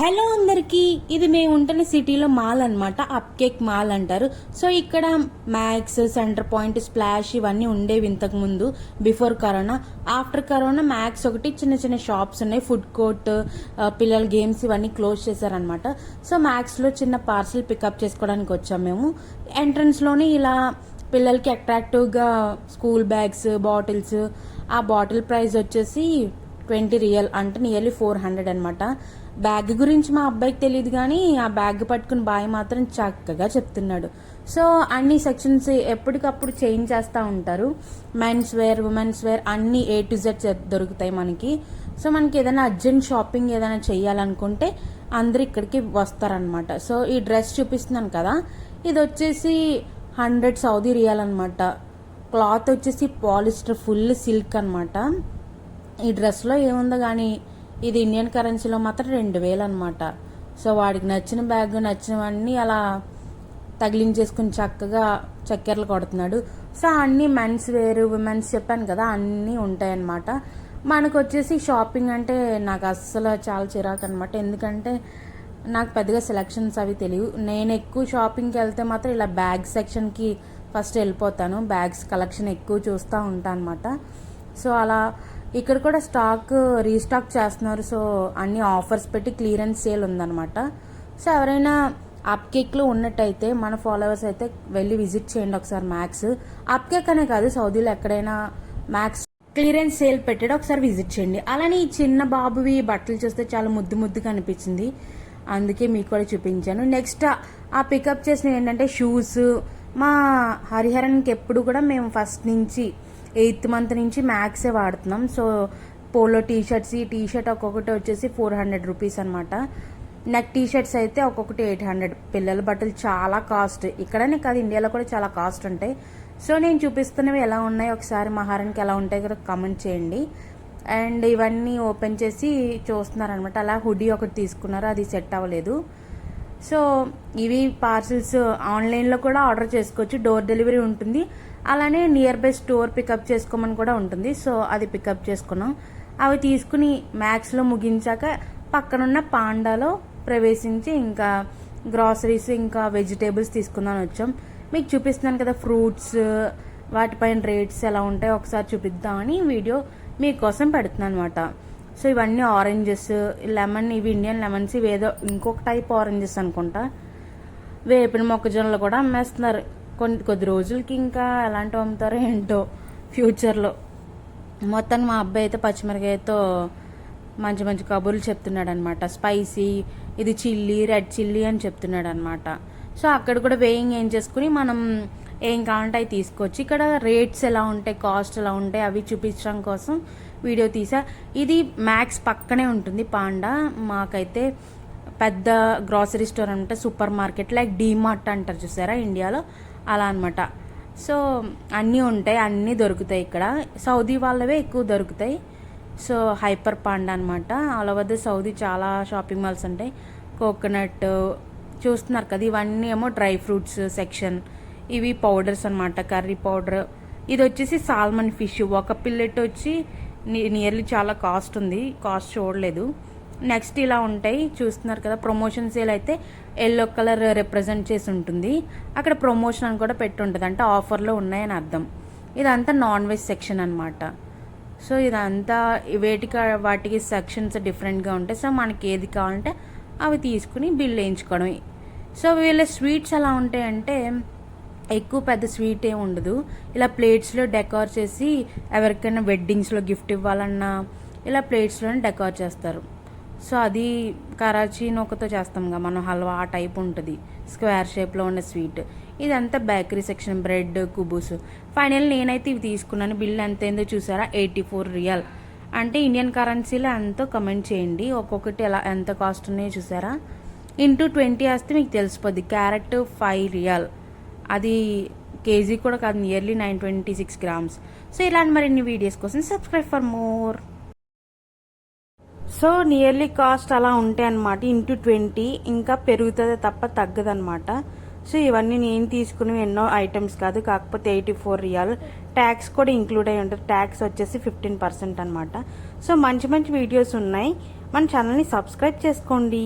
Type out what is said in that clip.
Hello అందరికి ఇది మేము ఉంటున్న సిటీలో మాల్ అనమాట అప్ కేక్ మాల్ అంటారు. సో ఇక్కడ మ్యాక్స్ సెంటర్ పాయింట్ స్ప్లాష్ ఇవన్నీ ఉండేవి ఇంతకు ముందు before corona. After corona Max ఒకటి చిన్న చిన్న షాప్స్ ఉన్నాయి. ఫుడ్ కోర్ట్ పిల్లల గేమ్స్ ఇవన్నీ క్లోజ్ చేశారనమాట సో మ్యాక్స్లో చిన్న పార్సల్ పికప్ చేసుకోవడానికి వచ్చాం మేము. ఎంట్రన్స్లోనే ఇలా పిల్లలకి అట్రాక్టివ్గా స్కూల్ బ్యాగ్స్ బాటిల్స్ ఆ బాటిల్ ప్రైస్ వచ్చేసి ట్వంటీ రియల్ అంటే నియర్లీ ఫోర్ హండ్రెడ్ అనమాట బ్యాగ్ గురించి మా అబ్బాయికి తెలియదు కానీ ఆ బ్యాగ్ పట్టుకుని బాయ్ మాత్రం చక్కగా చెప్తున్నాడు. సో అన్ని సెక్షన్స్ ఎప్పటికప్పుడు చేంజ్ చేస్తూ ఉంటారు. మెన్స్ వేర్ ఉమెన్స్ వేర్ అన్ని ఏ టు జెడ్ దొరుకుతాయి మనకి. సో మనకి ఏదైనా అర్జెంట్ షాపింగ్ ఏదైనా చేయాలనుకుంటే అందరు ఇక్కడికి వస్తారనమాట సో ఈ డ్రెస్ చూపిస్తున్నాను కదా. ఇది వచ్చేసి హండ్రెడ్ సౌదీ రియాల్ అనమాట క్లాత్ వచ్చేసి పాలిస్టర్ ఫుల్ సిల్క్ అనమాట ఈ డ్రెస్లో ఏముందో కానీ ఇది ఇండియన్ కరెన్సీలో మాత్రం రెండు వేలు అనమాట సో వాడికి నచ్చిన బ్యాగ్ నచ్చినవన్నీ అలా తగిలించేసుకుని చక్కగా చక్కెరలు కొడుతున్నాడు. సో అన్నీ మెన్స్ వేరు ఉమెన్స్ చెప్పాను కదా అన్నీ ఉంటాయన్నమాట. మనకు వచ్చేసి షాపింగ్ అంటే నాకు అస్సలు చాలా చిరాకు అనమాట ఎందుకంటే నాకు పెద్దగా సెలక్షన్స్ అవి తెలియవు. నేను ఎక్కువ షాపింగ్కి వెళ్తే మాత్రం ఇలా బ్యాగ్ సెక్షన్కి ఫస్ట్ వెళ్ళిపోతాను. బ్యాగ్స్ కలెక్షన్ ఎక్కువ చూస్తూ ఉంటాను అనమాట సో అలా ఇక్కడ కూడా స్టాక్ రీస్టాక్ చేస్తున్నారు. సో అన్ని ఆఫర్స్ పెట్టి క్లియరెన్స్ సేల్ ఉందన్నమాట. సో ఎవరైనా అప్ కేక్లో ఉన్నట్టయితే మన ఫాలోవర్స్ అయితే వెళ్ళి విజిట్ చేయండి ఒకసారి మ్యాక్స్ అప్ కేక్ అనే కాదు సౌదీలో ఎక్కడైనా మ్యాక్స్ క్లియరెన్స్ సేల్ పెట్టాడు ఒకసారి విజిట్ చేయండి. అలానే ఈ చిన్న బాబువి బట్టలు చూస్తే చాలా ముద్దు ముద్దుగా అనిపించింది. అందుకే మీకు కూడా చూపించాను. నెక్స్ట్ ఆ పికప్ చేసిన ఏంటంటే షూస్ మా హరిహరన్కి ఎప్పుడు కూడా మేము ఫస్ట్ నుంచి ఎయిత్ మంత్ నుంచి మ్యాక్సే వాడుతున్నాం. సో పోలో టీ షర్ట్స్ ఈ టీ షర్ట్ ఒక్కొక్కటి వచ్చేసి ఫోర్ హండ్రెడ్ రూపీస్ అనమాట నెక్ టీ షర్ట్స్ అయితే ఒక్కొక్కటి ఎయిట్ హండ్రెడ్. పిల్లల బట్టలు చాలా కాస్ట్. ఇక్కడనే కాదు ఇండియాలో కూడా చాలా కాస్ట్ ఉంటాయి. సో నేను చూపిస్తున్నవి ఎలా ఉన్నాయి ఒకసారి మహారానికి ఎలా ఉంటాయి కూడా కమెంట్ చేయండి. అండ్ ఇవన్నీ ఓపెన్ చేసి చూస్తున్నారనమాట అలా హుడీ ఒకటి తీసుకున్నారు. అది సెట్ అవ్వలేదు. సో ఇవి పార్సిల్స్ ఆన్లైన్లో కూడా ఆర్డర్ చేసుకోవచ్చు. డోర్ డెలివరీ ఉంటుంది. అలానే నియర్ బై స్టోర్ పికప్ చేసుకోమని కూడా ఉంటుంది. సో అది పికప్ చేసుకున్నాం. అవి తీసుకుని మ్యాక్స్లో ముగించాక పక్కనున్న పాండాలో ప్రవేశించి ఇంకా గ్రాసరీస్ ఇంకా వెజిటేబుల్స్ తీసుకుందాం వచ్చాం. మీకు చూపిస్తున్నాను కదా ఫ్రూట్స్ వాటిపైన రేట్స్ ఎలా ఉంటాయో ఒకసారి చూపిద్దామని వీడియో మీకోసం పెడుతున్నాను అనమాట సో ఇవన్నీ ఆరెంజెస్ లెమన్ ఇవి ఇండియన్ లెమన్స్ ఇవి ఏదో ఇంకొక టైప్ ఆరెంజెస్ అనుకుంటా. వేపిన మొక్కజొన్నలు కూడా అమ్మేస్తున్నారు. కొన్ని కొద్ది రోజులకి ఇంకా ఎలాంటివి అమ్ముతారో ఏంటో ఫ్యూచర్లో మొత్తానికి మా అబ్బాయి అయితే పచ్చిమిరకాయతో మంచి మంచి కబుర్లు చెప్తున్నాడు అనమాట స్పైసీ ఇది చిల్లీ రెడ్ చిల్లీ అని చెప్తున్నాడు అనమాట సో అక్కడ కూడా వేయింగ్ ఏం చేసుకుని మనం ఏం కావాలంటే అవి తీసుకోవచ్చు ఇక్కడ రేట్స్ ఎలా ఉంటాయి కాస్ట్ ఎలా ఉంటాయి అవి చూపించడం కోసం వీడియో తీసా. ఇది మ్యాక్స్ పక్కనే ఉంటుంది పాండా. మాకైతే పెద్ద గ్రాసరీ స్టోర్ అంటే సూపర్ మార్కెట్ లైక్ డీమార్ట్ అంటారు చూసారా ఇండియాలో? అలా అనమాట. సో అన్నీ ఉంటాయి అన్నీ దొరుకుతాయి ఇక్కడ. సౌదీ వాళ్ళవే ఎక్కువ దొరుకుతాయి. సో హైపర్ పాండా అనమాట. ఆల్ ఓవర్ ద సౌదీ చాలా షాపింగ్ మాల్స్ ఉంటాయి. కోకోనట్ చూస్తున్నారు కదా ఇవన్నీ ఏమో డ్రై ఫ్రూట్స్ సెక్షన్. ఇవి పౌడర్స్ అనమాట కర్రీ పౌడర్. ఇది వచ్చేసి సాల్మన్ ఫిష్. ఒక పిల్లెట్ వచ్చి నియర్లీ చాలా కాస్ట్ ఉంది. కాస్ట్ చూడలేదు. నెక్స్ట్ ఇలా ఉంటాయి. చూస్తున్నారు కదా ప్రమోషన్ సేల్ అయితే ఎల్లో కలర్ రిప్రజెంట్ చేసి ఉంటుంది. అక్కడ ప్రమోషన్ అని కూడా పెట్టి ఉంటుంది. అంటే ఆఫర్లో ఉన్నాయని అర్థం. ఇదంతా నాన్ వెజ్ సెక్షన్ అనమాట సో ఇదంతా వేటికి వాటికి సెక్షన్స్ డిఫరెంట్గా ఉంటాయి. సో మనకి ఏది కావాలంటే అవి తీసుకుని బిల్ వేయించుకోవడం సో వీళ్ళ స్వీట్స్ ఎలా ఉంటాయంటే ఎక్కువ పెద్ద స్వీట్ ఏమి ఉండదు. ఇలా ప్లేట్స్లో డెకార్ చేసి ఎవరికైనా వెడ్డింగ్స్లో గిఫ్ట్ ఇవ్వాలన్నా ఇలా ప్లేట్స్లోనే డెకార్ చేస్తారు. సో అది కరాచీ నూకతో చేస్తాంగా మనం హల్వా ఆ టైప్ ఉంటుంది. స్క్వేర్ షేప్లో ఉన్న స్వీట్. ఇదంతా బేకరీ సెక్షన్ బ్రెడ్ కుబూస్. ఫైనల్ నేనైతే ఇవి తీసుకున్నాను. బిల్ ఎంత ఏందో చూసారా? Eighty four riyal. అంటే ఇండియన్ కరెన్సీలో ఎంతో కమెంట్ చేయండి. ఒక్కొక్కటి ఎలా ఎంత కాస్ట్ ఉన్నాయో చూసారా? ఇంటూ ట్వంటీ వేస్తే మీకు తెలిసిపోద్ది. Carrot five riyal. అది కేజీ కూడా కాదు nearly nine twenty six grams so ఇలాంటి మరిన్ని వీడియోస్ కోసం subscribe for more so nearly cost అలా ఉంటాయి అనమాట ఇంటూ ట్వంటీ ఇంకా పెరుగుతుంది తప్ప తగ్గదనమాట సో ఇవన్నీ నేను తీసుకుని ఎన్నో ఐటమ్స్ కాదు కాకపోతే ఎయిటీ ఫోర్ రియాల్ ట్యాక్స్ కూడా ఇంక్లూడ్ అయి ఉంటుంది. ట్యాక్స్ వచ్చేసి ఫిఫ్టీన్ పర్సెంట్ అనమాట సో మంచి మంచి వీడియోస్ ఉన్నాయి. మన ఛానల్ని సబ్స్క్రైబ్ చేసుకోండి.